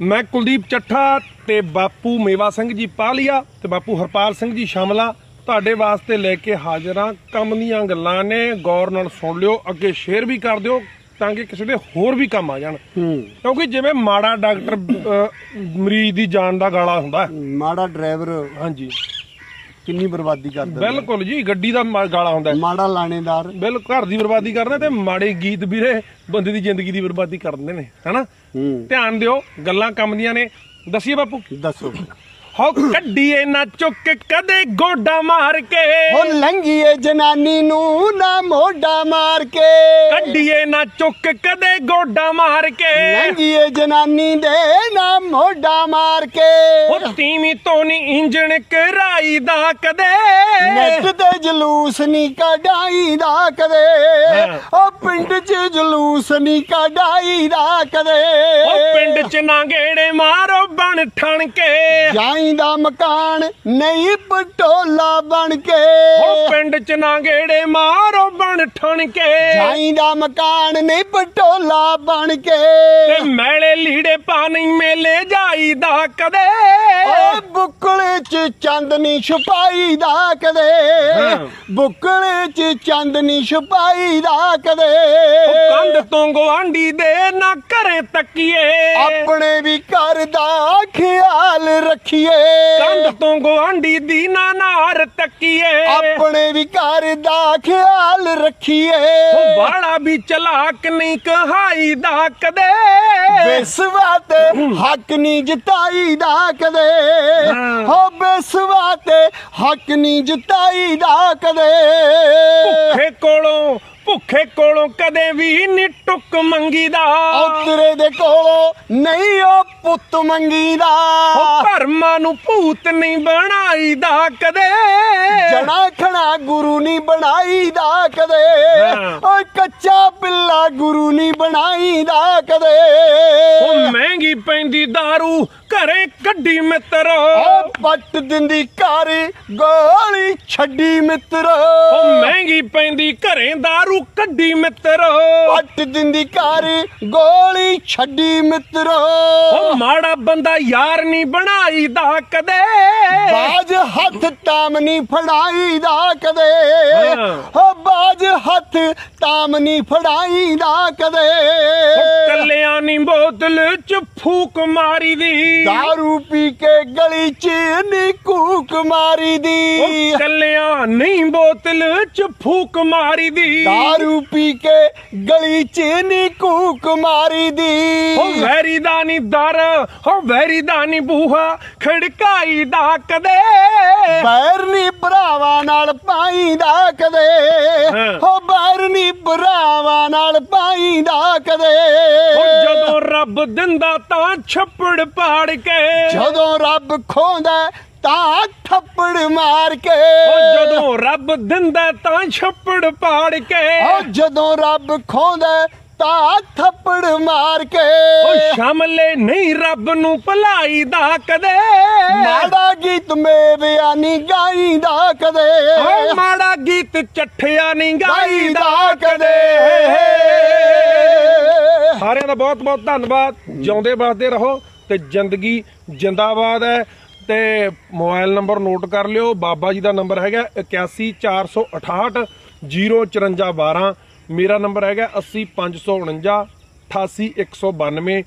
ਮੈਂ ਕੁਲਦੀਪ ਚੱਠਾ ਤੇ ਬਾਪੂ ਮੇਵਾ ਸਿੰਘ ਜੀ ਪਾਲੀਆ ਤੇ ਬਾਪੂ ਹਰਪਾਲ ਸਿੰਘ ਜੀ ਸ਼ਾਮਲਾ ਤੁਹਾਡੇ ਵਾਸਤੇ ਲੈ ਕੇ ਹਾਜ਼ਰ ਹਾਂ। ਕੰਮ ਦੀਆਂ ਗੱਲਾਂ ਨੇ ਗੌਰ ਨਾਲ ਸੁਣ ਲਿਓ ਅੱਗੇ ਸ਼ੇਅਰ ਵੀ ਕਰ ਦਿਓ ਤਾਂ ਕਿ ਕਿਸੇ ਦੇ ਹੋਰ ਵੀ ਕੰਮ ਆ ਜਾਣ। ਕਿਉਂਕਿ ਜਿਵੇਂ ਮਾੜਾ ਡਾਕਟਰ ਮਰੀਜ਼ ਦੀ ਜਾਨ ਦਾ ਗਾਲਾ ਹੁੰਦਾ। ਮਾੜਾ ਡਰਾਈਵਰ ਹਾਂਜੀ। ਕਿੰਨੀ ਬਰਬਾਦੀ ਕਰਦਾ ਬਿਲਕੁਲ ਜੀ ਗੱਡੀ ਦਾ ਮਾ- ਗਾਲਾ ਹੁੰਦਾ ਹੈ। ਮਾੜਾ ਲਾਣੇਦਾਰ। ਬਿਲ ਘਰ ਦੀ ਬਰਬਾਦੀ ਕਰਦੇ ਤੇ ਮਾੜੇ ਗੀਤ ਵੀਰੇ ਬੰਦੇ ਦੀ ਜ਼ਿੰਦਗੀ ਦੀ ਬਰਬਾਦੀ ਕਰ ਦਿੰਦੇ ਨੇ ਹਨਾ? ਹੂੰ। ਧਿਆਨ ਦਿਓ ਗੱਲਾਂ ਕੰਮ ਦੀਆਂ ਨੇ। ਦੱਸੀਏ ਬਾਪੂ। ਦੱਸੋ। ਹੋ ਕੱਢੀਏ ਨਾ ਚੁੱਕ ਕਦੇ ਗੋਡਾ ਮਾਰ ਕੇ। ਉਹ ਲੰਗੀਏ ਜਨਾਨੀ ਨੂੰ ਨਾ ਮੋਢਾ ਮਾਰ ਕੇ। ਕੱਢੀਏ ਨਾ ਚੁੱਕ ਕਦੇ ਗੋਡਾ ਮਾਰ ਕੇ। ਲੰਗੀਏ ਜਨਾਨੀ ਦੇ ਨਾ ਮੋਢਾ ਮਾਰ ਕੇ। ਉਹ ਤੀਵੀਂ ਤੋਂ ਨੀ ਇੰਜਣ ਕਰਾਈ ਦਾ ਕਦੇ। ਨੈਟ ਤੇ ਜਲੂਸ ਨਹੀਂ ਕਢਾਈ ਦਾ ਕਦੇ। ਹਾਂ। ਉਹ ਪਿੰਡ 'ਚ ਜਲੂਸ ਨਹੀਂ ਕਢਾਈ ਦਾ ਕਦੇ। ਉਹ ਪਿੰਡ ਚ ਨਾ ਗੇੜੇ ਮਾਰੋ ਬਣ ਠਣ ਕੇ ਜਾਈਂਦਾ ਮਕਾਨ ਨਹੀਂ ਪਟੋਲਾ ਬਣ ਕੇ। ਉਹ ਪਿੰਡ ਚ ਨਾ ਗੇੜੇ ਮਾਰੋ ਬਣ ਠਣ ਕੇ। ਜਾਈਂਦਾ ਮਕਾਨ ਨਹੀਂ ਪਟੋਲਾ ਬਣ ਕੇ। ਤੇ ਮੈਲੇ ਲੀੜੇ ਪਾਣੀ ਮੇਲੇ ਜਾਈਦਾ ਕਦੇ। ਓ ਬੁੱਕਲੇ 'ਚ ਚਾਂਦਨੀ ਛੁਪਾਈ ਦਾ ਕਦੇ। ਹਾਂ। ਬੁੱਕਲੇ 'ਚ ਚਾਂਦਨੀ ਛੁਪਾਈ ਦਾ ਕਦੇ ਕੰਧ ਤੋਂ ਗਵਾਂਢੀ ਦੇ ਨਾ ਘਰੇ ਤੱਕੀਏ। ਆਪਣੇ ਵੀ ਘਰ ਦਾ ਖਿਆਲ ਰੱਖੀਏ। ਕੰਧ ਤੋਂ ਗਵਾਂਢੀ ਦੀ ਨਾ ਨਾਰ ਤੱਕੀਏ। ਆਪਣੇ ਵੀ ਘਰ ਦਾ ਖਿਆਲ ਰੱਖੀਏ। ਉਹ ਬਾਲਾ ਵੀ ਚਲਾਕ ਨਹੀਂ ਕਹਾਈ ਦਾ ਕਦੇ ਬੇਸਵਾ ਤੇ ਹੱਕ ਨਹੀਂ ਜਤਾਈ ਦਾ ਕਦੇ ਹਾਂ। ਹੋ ਬੇਸਵਾ ਤੇ ਹੱਕ ਨਹੀਂ ਜਤਾਈ ਦਾ ਕਦੇ ਭੁੱਖੇ ਕੋਲੋਂ ਭੁੱਖੇ ਕੋਲੋਂ ਕਦੇ ਵੀ ਨੀ ਟੁੱਕ ਮੰਗੀਦਾ ਉਹ ਤੇਰੇ ਦੇ ਕੋਲੋਂ ਨਹੀਂ ਉਹ ਪੁੱਤ ਮੰਗੀਦਾ ਉਹ ਭਰਮਾਂ ਨੂੰ ਭੂਤ ਨਹੀਂ ਬਣਾਈਦਾ ਕਦੇ ਜਣਾ ਖਣਾ ਗੁਰੂ ਨਹੀਂ ਬਣਾਈਦਾ ਕਦੇ ਹਾਂ। ਓਏ ਕੱਚਾ ਪਿੱਲਾ ਗੁਰੂ ਨਹੀਂ ਬਣਾਈਦਾ ਕਦੇ ਉਹ ਮਹਿੰਗੀ ਪੈਂਦੀ दारू ਘਰੇ ਕੱਢੀ ਮਿੱਤਰ ਓ ਪੱਟ ਦਿੰਦੀ ਘਰ ਗੋਲੀ ਛੱਡੀ ਮਿੱਤਰ ਉਹ ਮਹਿੰਗੀ ਪੈਂਦੀ ਘਰੇ दारू ਕੱਢੀ ਮਿੱਤਰ। ਪੱਟ ਦਿੰਦੀ ਘਰ ਗੋਲੀ ਛੱਡੀ ਮਿੱਤਰ। ਉਹ ਮਾੜਾ ਬੰਦਾ ਯਾਰ ਨਹੀਂ ਬਣਾਈਦਾ ਕਦੇ। ਬਾਜ ਹੱਥ ਤਾਮ ਨਹੀਂ ਫੜਾਈਦਾ ਕਦੇ। ਹਾਂ। ਬਾਜ ਹੱਥ ਤਾਮ ਨਹੀਂ ਫੜਾਈਦਾ ਕਦੇ। ਚ ਫੂਕ ਮਾਰੀ ਦੀ ਦਾਰੂ ਪੀ ਕੇ ਗਲੀ 'ਚ ਨੀ ਕੂਕ ਮਾਰੀ ਦੀ ਉਹ ਕੱਲਿਆਂ ਨਹੀਂ ਬੋਤਲ ਚ ਫੂਕ ਮਾਰੀ ਦੀ ਦਾਰੂ ਪੀ ਕੇ ਗਲੀ 'ਚ ਨੀ ਕੂਕ ਮਾਰੀ ਦੀ ਉਹ ਵੈਰੀ ਦਾ ਨੀ ਦਰ ਉਹ ਵੈਰੀ ਦਾ ਨੀ ਬੂਹਾ ਖੜਕਾਈ ਦਾ ਕਦੇ ਬੈਰ ਨੀ ਭਰਾਵਾਂ ਨਾਲ ਪਾਈਦਾ ਕਦੇ ਹਾਂ। ਹੋ ਬੈਰ ਨੀ ਭਰਾਵਾਂ ਨਾਲ ਪਾਈਦਾ ਕਦੇ ਉਹ ਜਦੋਂ ਰੱਬ ਦਿੰਦਾ ਤਾਂ ਛੱਪੜ ਪਾੜ ਕੇ। ਜਦੋਂ ਰੱਬ ਖੋਂਦਾ ਤਾਂ ਥੱਪੜ ਮਾਰ ਕੇ। ਜਦੋਂ ਰੱਬ ਦਿੰਦਾ ਤਾਂ ਛੱਪੜ ਪਾੜ ਕੇ। ਜਦੋਂ ਰੱਬ ਖੋਂਦਾ ਤਾਂ ਥੱਪੜ ਮਾਰ ਕੇ। ਉਹ ਸ਼ਾਮਲੇ ਨਹੀਂ ਰੱਬ ਨੂੰ ਭਲਾਈ ਦਾ ਕਦੇ। ਮਾੜਾ ਗੀਤ ਮੇਰਿਆ ਨੀ ਗਾਈਦਾ ਕਦੇ। ਮਾੜਾ ਗੀਤ ਚੱਠਿਆ ਨਹੀਂ ਗਾਈਦਾ ਕਦੇ। ਦਾ ਬਹੁਤ ਬਹੁਤ ਧੰਨਵਾਦ। ਜਿਉਂਦੇ ਵੱਸਦੇ ਰਹੋ ਤੇ ਜ਼ਿੰਦਗੀ ਜਿੰਦਾਬਾਦ ਹੈ ਤੇ ਮੋਬਾਈਲ ਨੰਬਰ ਨੋਟ ਕਰ ਲਿਓ। ਬਾਬਾ ਜੀ ਦਾ ਨੰਬਰ ਹੈਗਾ 81468 05412 ਮੇਰਾ ਨੰਬਰ ਹੈਗਾ 80549 88192